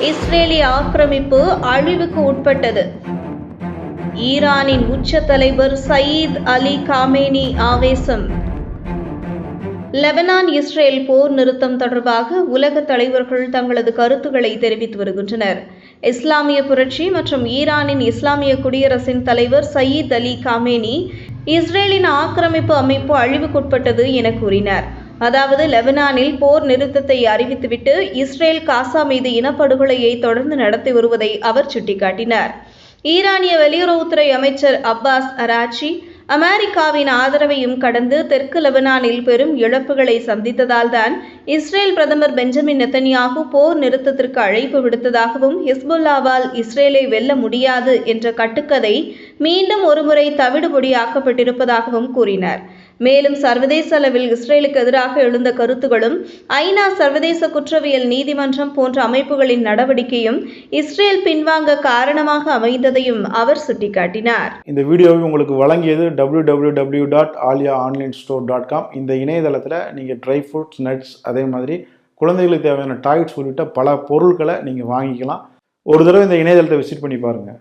இஸ்ரேலிய ஆக்கிரமிப்பு அழிவுக்கு உட்பட்டது. ஈரானின் உச்ச தலைவர் சயீத் அலி காமேனி ஆவேசம். லெபனான் இஸ்ரேல் போர் நிறுத்தம் தொடர்பாக உலக தலைவர்கள் தங்களது கருத்துக்களை தெரிவித்து வருகின்றனர். இஸ்லாமிய புரட்சி மற்றும் ஈரானின் இஸ்லாமிய குடியரசின் தலைவர் சயீத் அலி காமேனி இஸ்ரேலின் ஆக்கிரமிப்பு அமைப்பு அழிவுக்குட்பட்டது என கூறினார். அதாவது லெபனானில் போர் நிறுத்தத்தை அறிவித்துவிட்டு இஸ்ரேல் காசா மீது இனப்படுகொலையை தொடர்ந்து நடத்தி வருவதை அவர் சுட்டிக்காட்டினார். ஈரானிய வெளியுறவுத்துறை அமைச்சர் அப்பாஸ் அராச்சி அமெரிக்காவின் ஆதரவையும் கடந்து தெற்கு லெபனானில் பெரும் இழப்புகளை சந்தித்ததால் தான் இஸ்ரேல் பிரதமர் பெஞ்சமின் நெத்தன்யாகு போர் நிறுத்தத்திற்கு அழைப்பு விடுத்ததாகவும் ஹிஸ்புல்லாவால் இஸ்ரேலை வெல்ல முடியாது என்ற கட்டுக்கதை மீண்டும் ஒருமுறை தவிடுபொடியாக்கப்பட்டிருப்பதாகவும் கூறினார். மேலும் சர்வதேச அளவில் இஸ்ரேலுக்கு எதிராக எழுந்த கருத்துகளும் ஐநா சர்வதேச குற்றவியல் நீதிமன்றம் போன்ற அமைப்புகளின் நடவடிக்கையும் இஸ்ரேல் பின்வாங்க காரணமாக அமைந்ததையும் அவர் சுட்டிக்காட்டினார். இந்த வீடியோவை உங்களுக்கு வழங்கியது W W W dot Aaliya online store dot com இந்த இணையதளத்தில் நீங்கள் ட்ரை ஃப்ரூட்ஸ் நட்ஸ் அதே மாதிரி குழந்தைகளுக்கு தேவையான டாய்ஸ் உள்ளிட்ட பல பொருட்களை நீங்கள் வாங்கிக்கலாம். ஒரு தடவை இந்த இணையதளத்தை விசிட் பண்ணி பாருங்கள்